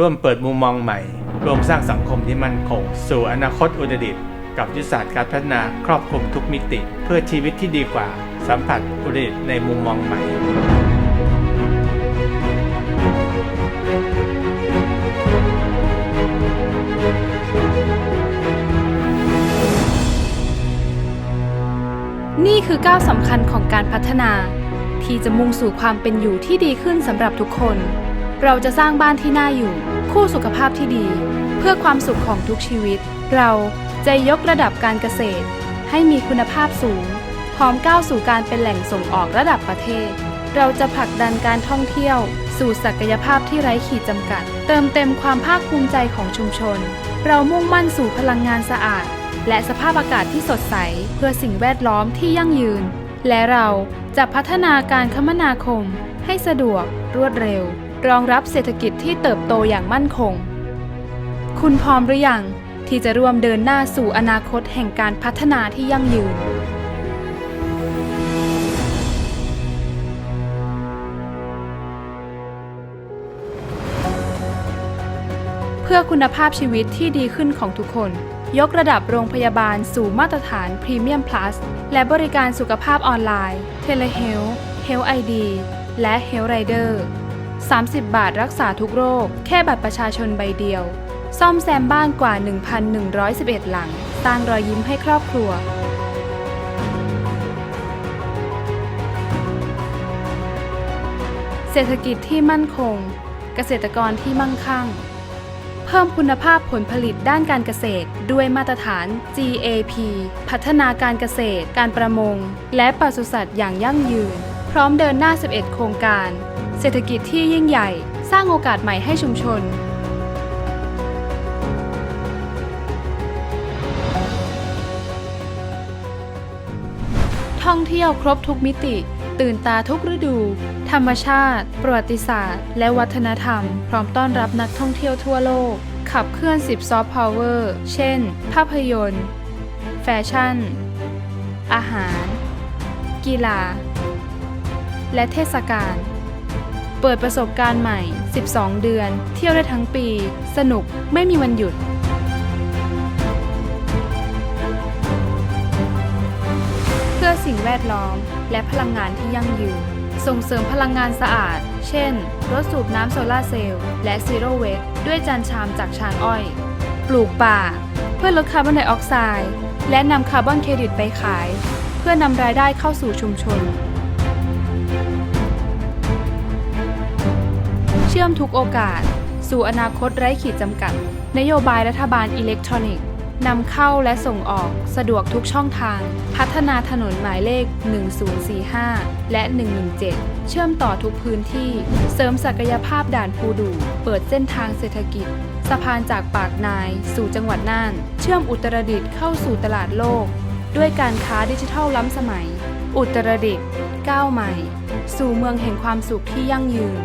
ร่วมเปิดมุมมองใหม่ ร่วมสร้างสังคมที่มั่นคง สู่อนาคตอุดดิตกับยุทธศาสตร์การพัฒนาครอบคลุมทุกมิติ เพื่อชีวิตที่ดีกว่า สัมผัสอุดดิตในมุมมองใหม่นี่คือก้าวสำคัญของการพัฒนา ที่จะมุ่งสู่ความเป็นอยู่ที่ดีขึ้นสำหรับทุกคน เราจะสร้างบ้านที่น่าอยู่ คู่สุขภาพที่ดี เพื่อความสุขของทุกชีวิต เราจะยกระดับการเกษตร ให้มีคุณภาพสูง พร้อมก้าวสู่การเป็นแหล่งส่งออกระดับประเทศ เราจะผลักดันการท่องเที่ยว สู่ศักยภาพที่ไร้ขีดจำกัด เติมเต็มความภาคภูมิใจของชุมชน เรามุ่งมั่นสู่พลังงานสะอาด และสภาพอากาศที่สดใส เพื่อสิ่งแวดล้อมที่ยั่งยืน และเราจะพัฒนาการคมนาคมให้สะดวกรวดเร็ว รองรับเศรษฐกิจที่เติบโตอย่างมั่นคง คุณพร้อมหรือยังที่จะร่วมเดินหน้าสู่อนาคตแห่งการพัฒนาที่ยั่งยืน เพื่อคุณภาพชีวิตที่ดีขึ้นของทุกคน ยกระดับโรงพยาบาลสู่มาตรฐานพรีเมียมพลัสและบริการสุขภาพออนไลน์ เทเลเฮลเฮลไอดีและเฮลไรเดอร์ 30 บาทรักษาทุกโรค แค่บัตรประชาชนใบเดียว ซ่อมแซมบ้านกว่า 1,111 หลัง สร้างรอยยิ้มให้ครอบครัวเศรษฐกิจที่มั่นคง เกษตรกรที่มั่งคั่ง เพิ่มคุณภาพผลผลิตด้านการเกษตร ด้วยมาตรฐาน GAP พัฒนาการเกษตร การประมง และปศุสัตว์อย่างยั่งยืน พร้อมเดินหน้า 11 โครงการ ศรษฐกิจที่ยิ่งใหญ่ สร้างโอกาสใหม่ให้ชุมชน ท่องเที่ยวครบทุกมิติ ตื่นตาทุกฤดู ธรรมชาติ ประวัติศาสตร์ และวัฒนธรรม พร้อมต้อนรับนักท่องเที่ยวทั่วโลก ขับเคลื่อน 10 ซอฟต์พาวเวอร์ เช่น ภาพยนตร์ แฟชั่น อาหาร กีฬา และเทศกาล เปิดประสบการณ์ใหม่ 12 เดือน เที่ยวได้ทั้งปี สนุกไม่มีวันหยุด เพื่อสิ่งแวดล้อม และพลังงานที่ยั่งยืน ส่งเสริมพลังงานสะอาด เช่น รถสูบน้ำโซลาเซลล์และซีโร่เวสด้วยจานชามจากชานอ้อย ปลูกป่า เพื่อลดคาร์บอนไดออกไซด์ และนำคาร์บอนเครดิตไปขาย เพื่อนำรายได้เข้าสู่ชุมชน ชื่อมทุกโอกาส สู่อนาคตไร้ขีดจำกัด นโยบายรัฐบาลอิเล็กทรอนิกส์นำเข้าและส่งออกสะดวกทุกช่องทาง พัฒนาถนนหมายเลข 1045 และ 117 เชื่อมต่อทุกพื้นที่ เสริมศักยภาพด่านปูดู เปิดเส้นทางเศรษฐกิจ สะพานจากปากนาย สู่จังหวัดน่าน เชื่อมอุตรดิตถ์เข้าสู่ตลาดโลก ด้วยการค้าดิจิทัลล้ำสมัย อุตรดิตถ์ก้าวใหม่ สู่เมืองแห่งความสุขที่ยั่งยืน